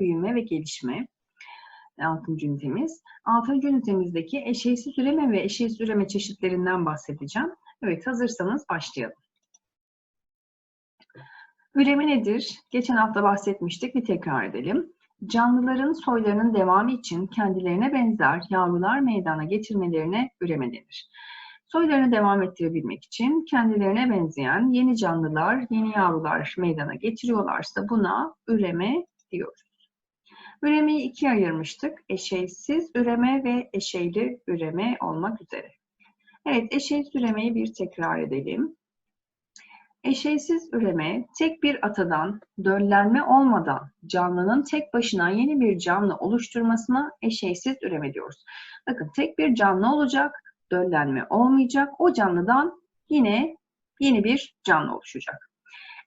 büyüme ve gelişme. Altıncı ünitemiz. Altıncı ünitemizdeki eşeğsiz üreme ve eşeğsiz üreme çeşitlerinden bahsedeceğim. Evet hazırsanız başlayalım. Üreme nedir? Geçen hafta bahsetmiştik, bir tekrar edelim. Canlıların soylarının devamı için kendilerine benzer yavrular meydana getirmelerine üreme denir. Soylarını devam ettirebilmek için kendilerine benzeyen yeni canlılar, yeni yavrular meydana getiriyorlarsa buna üreme diyoruz. Üremeyi ikiye ayırmıştık. Eşeysiz üreme ve eşeyli üreme olmak üzere. Evet, eşeysiz üremeyi bir tekrar edelim. Eşeysiz üreme, tek bir atadan döllenme olmadan canlının tek başına yeni bir canlı oluşturmasına eşeysiz üreme diyoruz. Bakın tek bir canlı olacak, döllenme olmayacak. O canlıdan yine yeni bir canlı oluşacak.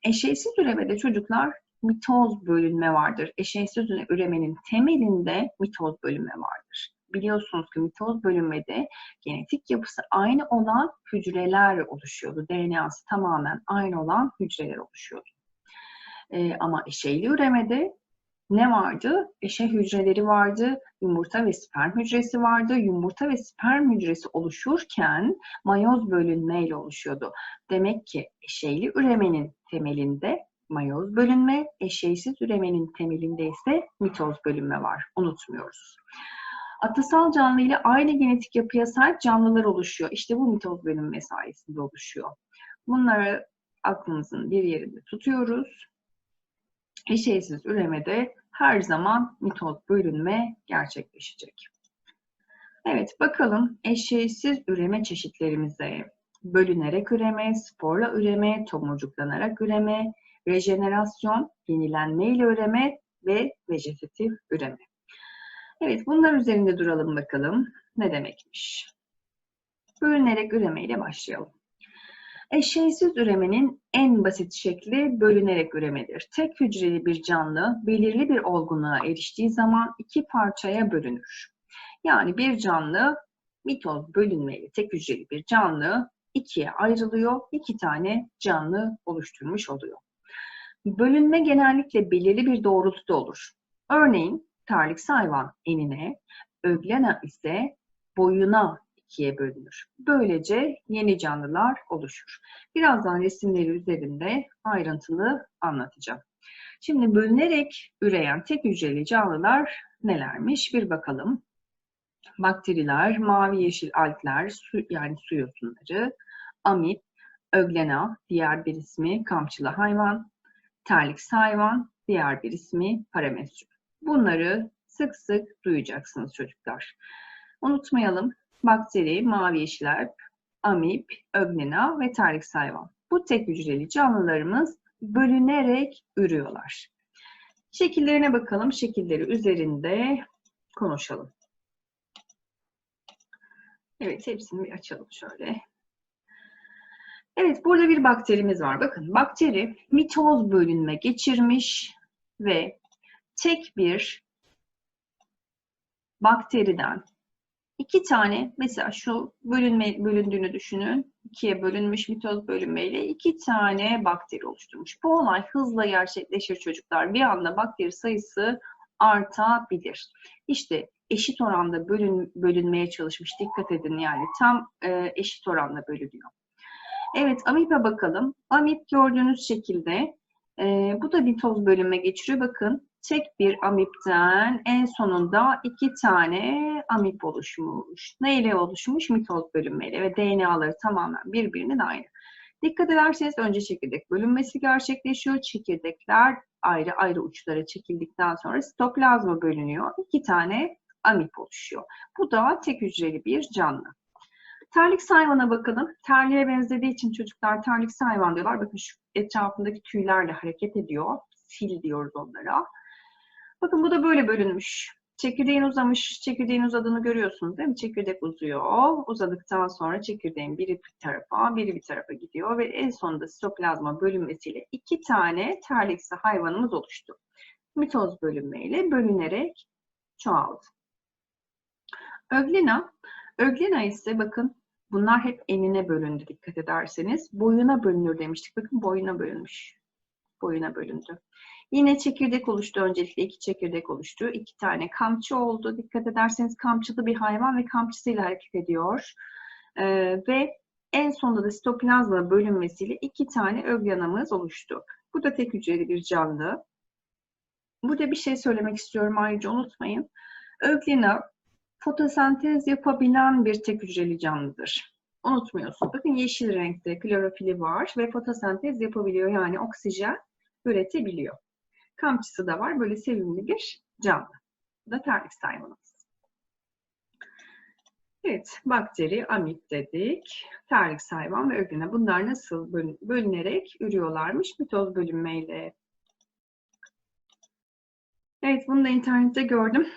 Eşeysiz üremede çocuklar mitoz bölünme vardır. Eşeysiz üremenin temelinde mitoz bölünme vardır biliyorsunuz ki mitoz bölünmede genetik yapısı aynı olan hücreler oluşuyordu. DNA'sı tamamen aynı olan hücreler oluşuyordu. Ee, ama eşeyli üremede ne vardı? Eşe hücreleri vardı, yumurta ve sperm hücresi vardı. Yumurta ve sperm hücresi oluşurken mayoz bölünmeyle oluşuyordu. Demek ki eşeyli üremenin temelinde mayoz bölünme, eşeysiz üremenin temelinde ise mitoz bölünme var. Unutmuyoruz. Atasal canlı ile aynı genetik yapıya sahip canlılar oluşuyor. İşte bu mitoz bölünme sayesinde oluşuyor. Bunları aklımızın bir yerinde tutuyoruz. Eşeysiz üremede her zaman mitoz bölünme gerçekleşecek. Evet bakalım eşeysiz üreme çeşitlerimize. Bölünerek üreme, sporla üreme, tomurcuklanarak üreme, rejenerasyon, yenilenme ile üreme ve vejetatif üreme. Evet, bunlar üzerinde duralım bakalım. Ne demekmiş? Bölünerek üremeyle başlayalım. Eşeğsiz üremenin en basit şekli bölünerek üremedir. Tek hücreli bir canlı belirli bir olgunluğa eriştiği zaman iki parçaya bölünür. Yani bir canlı mitoz bölünmeyle tek hücreli bir canlı ikiye ayrılıyor. iki tane canlı oluşturmuş oluyor. Bölünme genellikle belirli bir doğrultuda olur. Örneğin Terlik hayvan enine, öglena ise boyuna ikiye bölünür. Böylece yeni canlılar oluşur. Birazdan resimleri üzerinde ayrıntılı anlatacağım. Şimdi bölünerek üreyen tek hücreli canlılar nelermiş bir bakalım. Bakteriler, mavi yeşil algler, su, yani su yosunları, amip, öglena, diğer bir ismi kamçılı hayvan, terlik hayvan, diğer bir ismi paramesyum. Bunları sık sık duyacaksınız çocuklar. Unutmayalım bakteri, mavi yeşil amip, ögnena ve terlik hayvan. Bu tek hücreli canlılarımız bölünerek ürüyorlar. Şekillerine bakalım. Şekilleri üzerinde konuşalım. Evet, hepsini bir açalım şöyle. Evet, burada bir bakterimiz var. Bakın, bakteri mitoz bölünme geçirmiş ve tek bir bakteriden iki tane mesela şu bölünme bölündüğünü düşünün. ikiye bölünmüş mitoz bölünmeyle iki tane bakteri oluşturmuş. Bu olay hızla gerçekleşir çocuklar. Bir anda bakteri sayısı artabilir. İşte eşit oranda bölün, bölünmeye çalışmış. Dikkat edin yani tam e, eşit oranda bölünüyor. Evet amibe bakalım. Amip gördüğünüz şekilde e, bu da mitoz bölünme geçiriyor. Bakın tek bir amipten en sonunda iki tane amip oluşmuş. Ne ile oluşmuş? Mitoz bölünmeyle ve DNA'ları tamamen birbirinin aynı. Dikkat ederseniz önce çekirdek bölünmesi gerçekleşiyor. Çekirdekler ayrı ayrı uçlara çekildikten sonra sitoplazma bölünüyor. İki tane amip oluşuyor. Bu da tek hücreli bir canlı. Terlik hayvana bakalım. Terliğe benzediği için çocuklar terlik hayvan diyorlar. Bakın şu etrafındaki tüylerle hareket ediyor. Sil diyoruz onlara. Bakın bu da böyle bölünmüş. Çekirdeğin uzamış, çekirdeğin uzadığını görüyorsunuz değil mi? Çekirdek uzuyor. Uzadıktan sonra çekirdeğin biri bir tarafa, biri bir tarafa gidiyor ve en sonunda sitoplazma bölünmesiyle iki tane terliksi hayvanımız oluştu. Mitoz bölünmeyle bölünerek çoğaldı. Öglena, öglena ise bakın bunlar hep enine bölündü dikkat ederseniz. Boyuna bölünür demiştik. Bakın boyuna bölünmüş. Boyuna bölündü. Yine çekirdek oluştu. Öncelikle iki çekirdek oluştu. İki tane kamçı oldu. Dikkat ederseniz kamçılı bir hayvan ve kamçısıyla hareket ediyor. Ee, ve en sonunda da sitoplazma bölünmesiyle iki tane ögyanamız oluştu. Bu da tek hücreli bir canlı. Burada bir şey söylemek istiyorum ayrıca unutmayın. Öglena fotosentez yapabilen bir tek hücreli canlıdır. Unutmuyorsun. Bakın yeşil renkte klorofili var ve fotosentez yapabiliyor. Yani oksijen üretebiliyor. Kamçısı da var. Böyle sevimli bir canlı. Bu da terlik hayvanımız. Evet, bakteri, amip dedik. Terlik hayvan ve ögüne. Bunlar nasıl bölünerek ürüyorlarmış? Mitoz bölünmeyle. Evet, bunu da internette gördüm.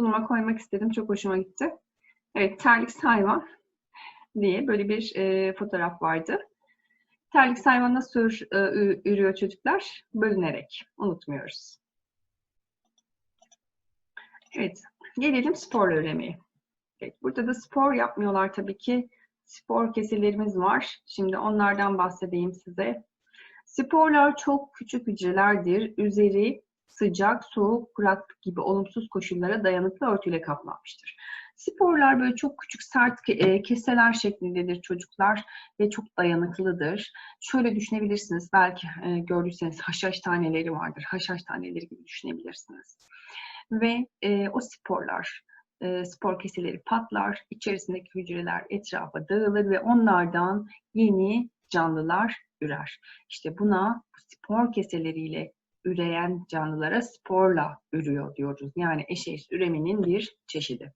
Sunuma koymak istedim. Çok hoşuma gitti. Evet, terlik hayvan diye böyle bir e, fotoğraf vardı. Terlik hayvan nasıl e, ürüyor çocuklar? Bölünerek. Unutmuyoruz. Evet, gelelim sporla üremeye. Evet, burada da spor yapmıyorlar tabii ki. Spor keselerimiz var. Şimdi onlardan bahsedeyim size. Sporlar çok küçük hücrelerdir. Üzeri sıcak, soğuk, kuraklık gibi olumsuz koşullara dayanıklı örtüyle kaplanmıştır. Sporlar böyle çok küçük sert e, keseler şeklindedir çocuklar ve çok dayanıklıdır. Şöyle düşünebilirsiniz belki e, gördüyseniz haşhaş taneleri vardır. Haşhaş taneleri gibi düşünebilirsiniz. Ve e, o sporlar spor keseleri patlar, içerisindeki hücreler etrafa dağılır ve onlardan yeni canlılar ürer. İşte buna spor keseleriyle üreyen canlılara sporla ürüyor diyoruz. Yani eşeğiz üreminin bir çeşidi.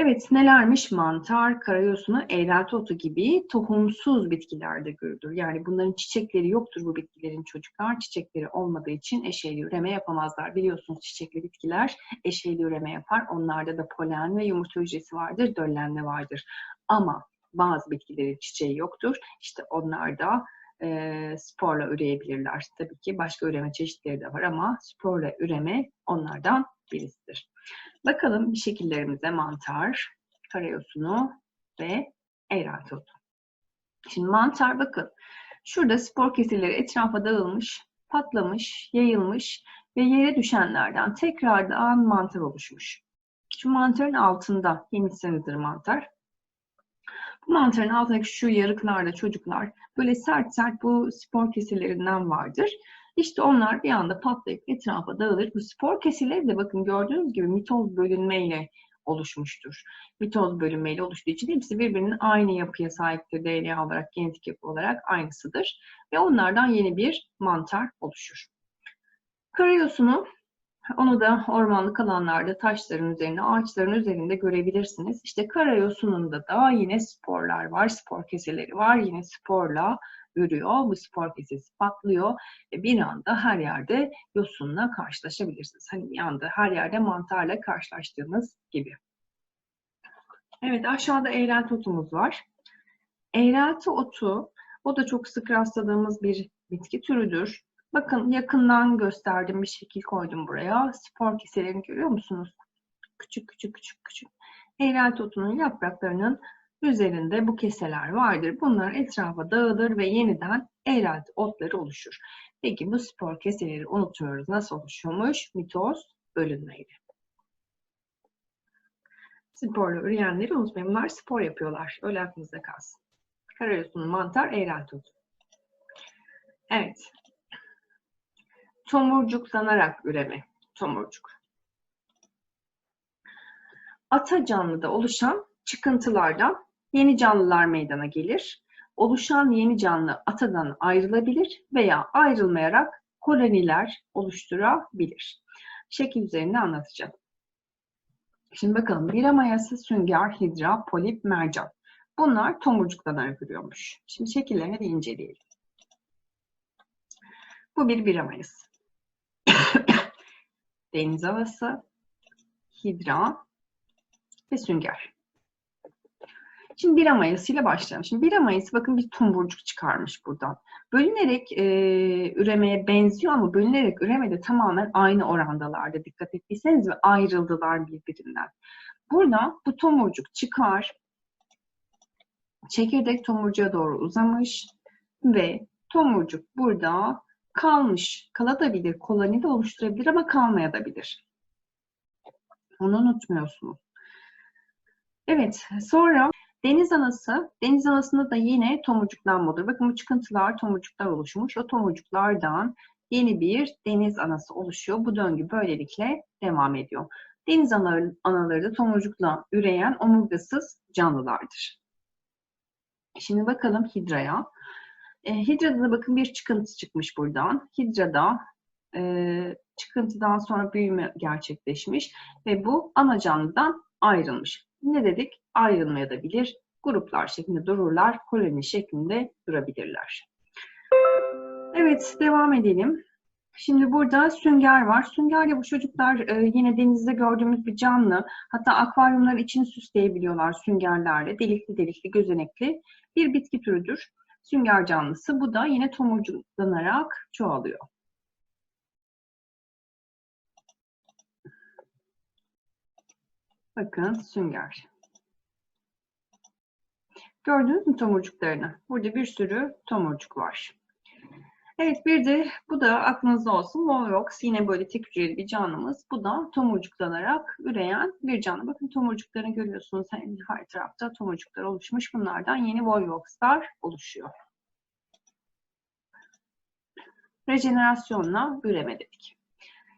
Evet, nelermiş? Mantar, karayosunu, eğrelti otu gibi tohumsuz bitkilerde görülür. Yani bunların çiçekleri yoktur bu bitkilerin çocuklar. Çiçekleri olmadığı için eşeyli üreme yapamazlar. Biliyorsunuz çiçekli bitkiler eşeyli üreme yapar. Onlarda da polen ve yumurta hücresi vardır, döllenme vardır. Ama bazı bitkilerin çiçeği yoktur. İşte onlar da e, sporla üreyebilirler. Tabii ki başka üreme çeşitleri de var ama sporla üreme onlardan birisidir. Bakalım bir şekillerimize mantar, karayosunu ve eğrelti otu. Şimdi mantar bakın. Şurada spor kesilleri etrafa dağılmış, patlamış, yayılmış ve yere düşenlerden tekrardan mantar oluşmuş. Şu mantarın altında yemişsenidir mantar. Mantarın altındaki şu yarıklarda çocuklar böyle sert sert bu spor kesirlerinden vardır. İşte onlar bir anda patlayıp etrafa dağılır. Bu spor kesileri de bakın gördüğünüz gibi mitoz bölünmeyle oluşmuştur. Mitoz bölünmeyle oluştuğu için hepsi birbirinin aynı yapıya sahiptir. DNA olarak, genetik yapı olarak aynısıdır. Ve onlardan yeni bir mantar oluşur. Karayosunu onu da ormanlık alanlarda taşların üzerine, ağaçların üzerinde görebilirsiniz. İşte karayosununda da yine sporlar var, spor keseleri var. Yine sporla ürüyor. Bu spor kesesi patlıyor bir anda her yerde yosunla karşılaşabilirsiniz. Hani bir anda her yerde mantarla karşılaştığınız gibi. Evet aşağıda eğrelti otumuz var. Eğrelti otu o da çok sık rastladığımız bir bitki türüdür. Bakın yakından gösterdim bir şekil koydum buraya. Spor keselerini görüyor musunuz? Küçük küçük küçük küçük. Eğrelti otunun yapraklarının üzerinde bu keseler vardır. Bunlar etrafa dağılır ve yeniden eğrelti otları oluşur. Peki bu spor keseleri unutuyoruz. Nasıl oluşuyormuş? Mitoz bölünmeyle. Sporla üreyenleri unutmayın. Bunlar spor yapıyorlar. Öyle aklınızda kalsın. Karayosunun mantar eğrelti otu. Evet. Tomurcuklanarak üreme. Tomurcuk. Ata canlıda oluşan çıkıntılardan yeni canlılar meydana gelir. Oluşan yeni canlı atadan ayrılabilir veya ayrılmayarak koloniler oluşturabilir. Şekil üzerinde anlatacağım. Şimdi bakalım bira mayası, sünger, hidra, polip, mercan. Bunlar tomurcuklanarak ürüyormuş. Şimdi şekillerini bir inceleyelim. Bu bir bira mayası. Deniz havası, hidra ve sünger. Şimdi bira mayasıyla başlayalım. Şimdi bira mayası bakın bir tumburcuk çıkarmış buradan. Bölünerek e, üremeye benziyor ama bölünerek üremede tamamen aynı orandalarda dikkat ettiyseniz ve ayrıldılar birbirinden. Burada bu tomurcuk çıkar, çekirdek tomurcuğa doğru uzamış ve tomurcuk burada kalmış, kalabilir, koloni de oluşturabilir ama kalmayabilir. Onu unutmuyorsunuz. Evet, sonra deniz anası, deniz anasında da yine tomurcuklanmadır. Bakın bu çıkıntılar, tomurcuklar oluşmuş. O tomurcuklardan yeni bir deniz anası oluşuyor. Bu döngü böylelikle devam ediyor. Deniz anaları, da tomurcukla üreyen omurgasız canlılardır. Şimdi bakalım hidraya. E, hidrada da bakın bir çıkıntı çıkmış buradan. Hidrada e, çıkıntıdan sonra büyüme gerçekleşmiş ve bu ana canlıdan ayrılmış. Ne dedik? Ayrılmayabilir. Gruplar şeklinde dururlar, koloni şeklinde durabilirler. Evet, devam edelim. Şimdi burada sünger var. Sünger de bu çocuklar e, yine denizde gördüğümüz bir canlı. Hatta akvaryumların içini süsleyebiliyorlar süngerlerle. Delikli delikli, gözenekli bir bitki türüdür. Sünger canlısı. Bu da yine tomurcuklanarak çoğalıyor. Bakın sünger. Gördünüz mü tomurcuklarını? Burada bir sürü tomurcuk var. Evet bir de bu da aklınızda olsun. Volvox yine böyle tek hücreli bir canlımız. Bu da tomurcuklanarak üreyen bir canlı. Bakın tomurcuklarını görüyorsunuz. Her tarafta tomurcuklar oluşmuş. Bunlardan yeni Volvox'lar oluşuyor. Rejenerasyonla üreme dedik.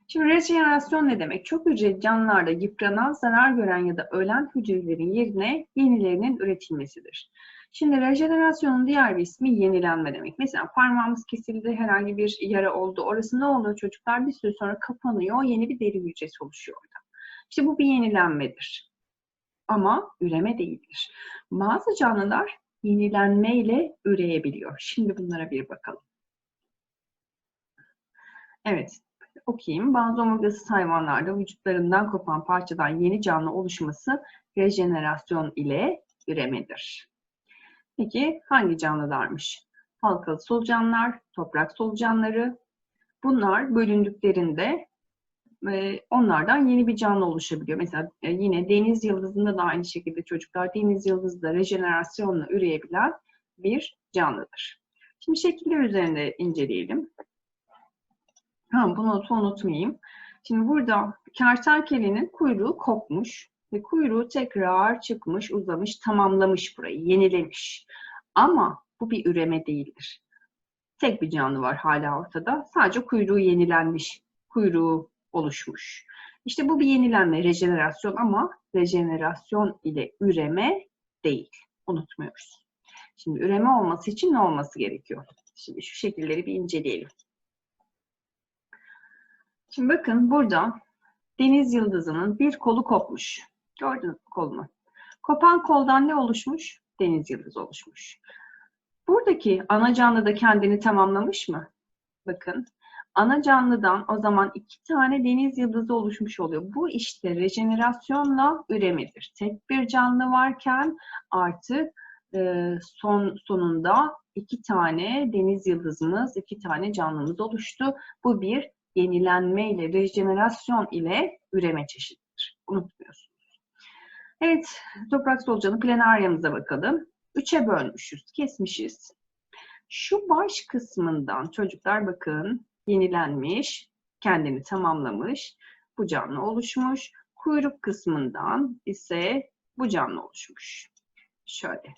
Şimdi rejenerasyon ne demek? Çok hücreli canlılarda yıpranan, zarar gören ya da ölen hücrelerin yerine yenilerinin üretilmesidir. Şimdi rejenerasyonun diğer bir ismi yenilenme demek. Mesela parmağımız kesildi, herhangi bir yara oldu. Orası ne oluyor çocuklar? Bir süre sonra kapanıyor, yeni bir deri hücresi oluşuyor orada. İşte bu bir yenilenmedir. Ama üreme değildir. Bazı canlılar yenilenme ile üreyebiliyor. Şimdi bunlara bir bakalım. Evet, okuyayım. Bazı omurgasız hayvanlarda vücutlarından kopan parçadan yeni canlı oluşması rejenerasyon ile üremedir. Peki hangi canlılarmış? Halkalı solucanlar, toprak solucanları. Bunlar bölündüklerinde e, onlardan yeni bir canlı oluşabiliyor. Mesela e, yine deniz yıldızında da aynı şekilde çocuklar deniz yıldızında rejenerasyonla üreyebilen bir canlıdır. Şimdi şekiller üzerinde inceleyelim. Ha, bu notu unutmayayım. Şimdi burada kertenkelenin kuyruğu kopmuş ve kuyruğu tekrar çıkmış, uzamış, tamamlamış burayı, yenilemiş. Ama bu bir üreme değildir. Tek bir canlı var hala ortada. Sadece kuyruğu yenilenmiş, kuyruğu oluşmuş. İşte bu bir yenilenme, rejenerasyon ama rejenerasyon ile üreme değil. Unutmuyoruz. Şimdi üreme olması için ne olması gerekiyor? Şimdi şu şekilleri bir inceleyelim. Şimdi bakın burada deniz yıldızının bir kolu kopmuş. Gördünüz mü kolunu? Kopan koldan ne oluşmuş? Deniz yıldızı oluşmuş. Buradaki ana canlı da kendini tamamlamış mı? Bakın ana canlıdan o zaman iki tane deniz yıldızı oluşmuş oluyor. Bu işte rejenerasyonla üremedir. Tek bir canlı varken artık e, son sonunda iki tane deniz yıldızımız, iki tane canlımız oluştu. Bu bir yenilenme ile, rejenerasyon ile üreme çeşididir. Unutmuyorsunuz. Evet, toprak solucanı planaryamıza bakalım. Üçe bölmüşüz, kesmişiz. Şu baş kısmından çocuklar bakın yenilenmiş, kendini tamamlamış, bu canlı oluşmuş. Kuyruk kısmından ise bu canlı oluşmuş. Şöyle.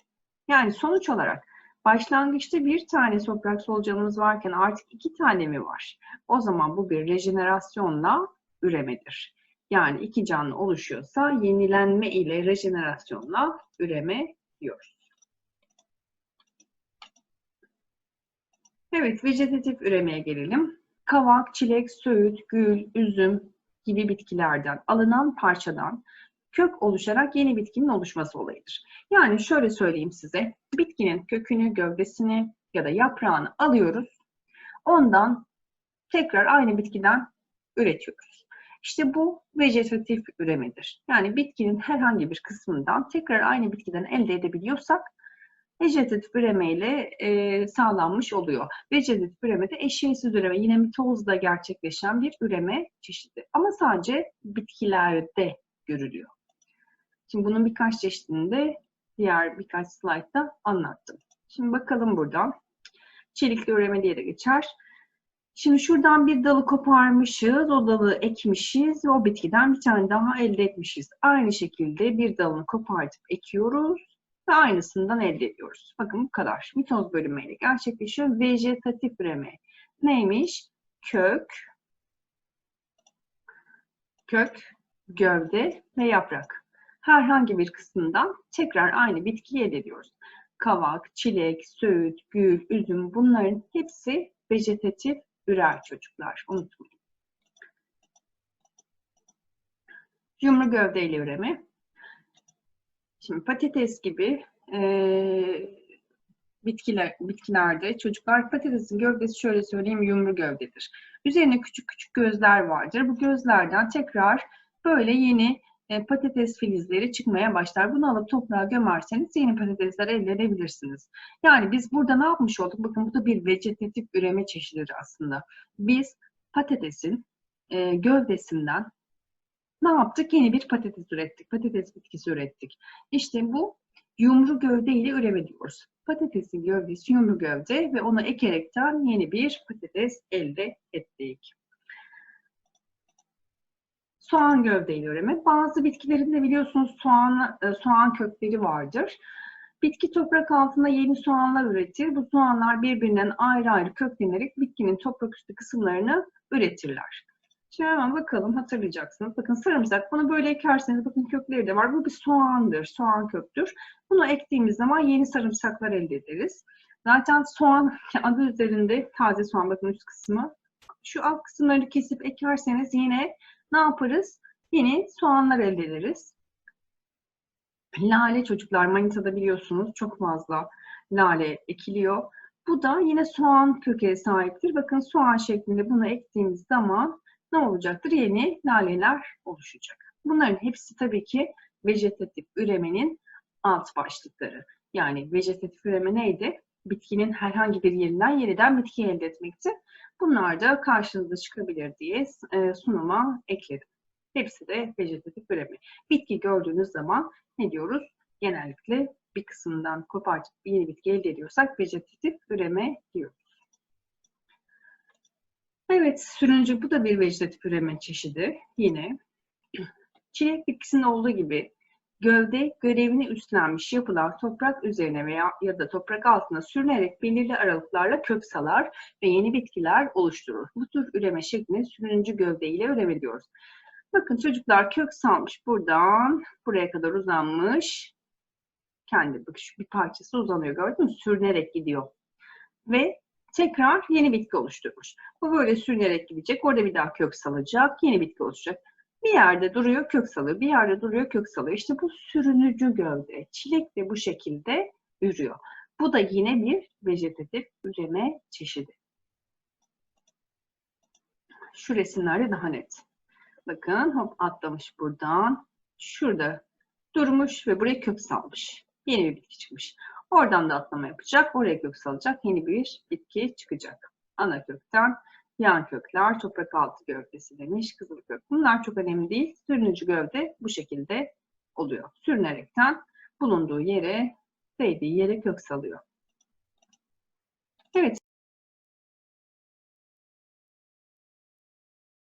Yani sonuç olarak Başlangıçta bir tane toprak solucanımız varken artık iki tane mi var? O zaman bu bir rejenerasyonla üremedir. Yani iki canlı oluşuyorsa yenilenme ile rejenerasyonla üreme diyoruz. Evet, vejetatif üremeye gelelim. Kavak, çilek, söğüt, gül, üzüm gibi bitkilerden alınan parçadan kök oluşarak yeni bitkinin oluşması olayıdır. Yani şöyle söyleyeyim size, bitkinin kökünü, gövdesini ya da yaprağını alıyoruz. Ondan tekrar aynı bitkiden üretiyoruz. İşte bu vejetatif üremedir. Yani bitkinin herhangi bir kısmından tekrar aynı bitkiden elde edebiliyorsak vejetatif üreme ile e, sağlanmış oluyor. Vejetatif üreme de eşeğsiz üreme, yine mitozda gerçekleşen bir üreme çeşidi. Ama sadece bitkilerde görülüyor. Şimdi bunun birkaç çeşidini de diğer birkaç slaytta anlattım. Şimdi bakalım buradan. Çelikli üreme diye de geçer. Şimdi şuradan bir dalı koparmışız, o dalı ekmişiz ve o bitkiden bir tane daha elde etmişiz. Aynı şekilde bir dalını kopartıp ekiyoruz ve aynısından elde ediyoruz. Bakın bu kadar. Mitoz bölünmeyle gerçekleşiyor. Vejetatif üreme neymiş? Kök, kök, gövde ve yaprak. Herhangi bir kısmından tekrar aynı bitkiyi elde ediyoruz. Kavak, çilek, söğüt, gül, üzüm bunların hepsi vejetatif ürer çocuklar. Unutmayın. Yumru gövdeyle üreme. Şimdi patates gibi e, bitkiler, bitkilerde çocuklar patatesin gövdesi şöyle söyleyeyim yumru gövdedir. Üzerine küçük küçük gözler vardır. Bu gözlerden tekrar böyle yeni e, patates filizleri çıkmaya başlar. Bunu alıp toprağa gömerseniz yeni patatesler elde edebilirsiniz. Yani biz burada ne yapmış olduk? Bakın bu da bir vegetatif üreme çeşididir aslında. Biz patatesin e, gövdesinden ne yaptık? Yeni bir patates ürettik. Patates bitkisi ürettik. İşte bu yumru gövde ile üreme diyoruz. Patatesin gövdesi yumru gövde ve onu ekerekten yeni bir patates elde ettik. Soğan gövdeyle üreme. Bazı bitkilerin de biliyorsunuz soğan, e, soğan kökleri vardır. Bitki toprak altında yeni soğanlar üretir. Bu soğanlar birbirinden ayrı ayrı köklenerek bitkinin toprak üstü kısımlarını üretirler. Şimdi hemen bakalım hatırlayacaksınız. Bakın sarımsak bunu böyle ekerseniz bakın kökleri de var. Bu bir soğandır. Soğan köktür. Bunu ektiğimiz zaman yeni sarımsaklar elde ederiz. Zaten soğan adı üzerinde taze soğan bakın üst kısmı. Şu alt kısımları kesip ekerseniz yine ne yaparız? Yeni soğanlar elde ederiz. Lale çocuklar Manita'da biliyorsunuz çok fazla lale ekiliyor. Bu da yine soğan kökeye sahiptir. Bakın soğan şeklinde bunu ektiğimiz zaman ne olacaktır? Yeni laleler oluşacak. Bunların hepsi tabii ki vejetatif üremenin alt başlıkları. Yani vejetatif üreme neydi? Bitkinin herhangi bir yerinden yeniden bitki elde etmekti. Bunlar da karşınıza çıkabilir diye e, sunuma ekledim. Hepsi de vejetatif üreme. Bitki gördüğünüz zaman ne diyoruz? Genellikle bir kısmından kopartıp yeni bitki elde ediyorsak vejetatif üreme diyoruz. Evet, sürüncü bu da bir vejetatif üreme çeşidi. Yine çilek bitkisinde olduğu gibi gövde görevini üstlenmiş yapılar toprak üzerine veya ya da toprak altına sürünerek belirli aralıklarla kök salar ve yeni bitkiler oluşturur. Bu tür üreme şeklini sürüncü gövde ile üreme diyoruz. Bakın çocuklar kök salmış buradan buraya kadar uzanmış. Kendi bak şu bir parçası uzanıyor gördün mü? Sürünerek gidiyor. Ve tekrar yeni bitki oluşturmuş. Bu böyle sürünerek gidecek. Orada bir daha kök salacak. Yeni bitki oluşacak. Bir yerde duruyor kök salıyor. Bir yerde duruyor kök salıyor. İşte bu sürünücü gövde. Çilek de bu şekilde ürüyor. Bu da yine bir vejetatif üreme çeşidi. Şu resimlerde daha net. Bakın hop atlamış buradan. Şurada durmuş ve buraya kök salmış. Yeni bir bitki çıkmış. Oradan da atlama yapacak. Oraya kök salacak. Yeni bir bitki çıkacak. Ana kökten yan kökler, toprak altı gövdesi demiş, kızıl kök. Bunlar çok önemli değil. Sürünücü gövde bu şekilde oluyor. Sürünerekten bulunduğu yere, değdiği yere kök salıyor.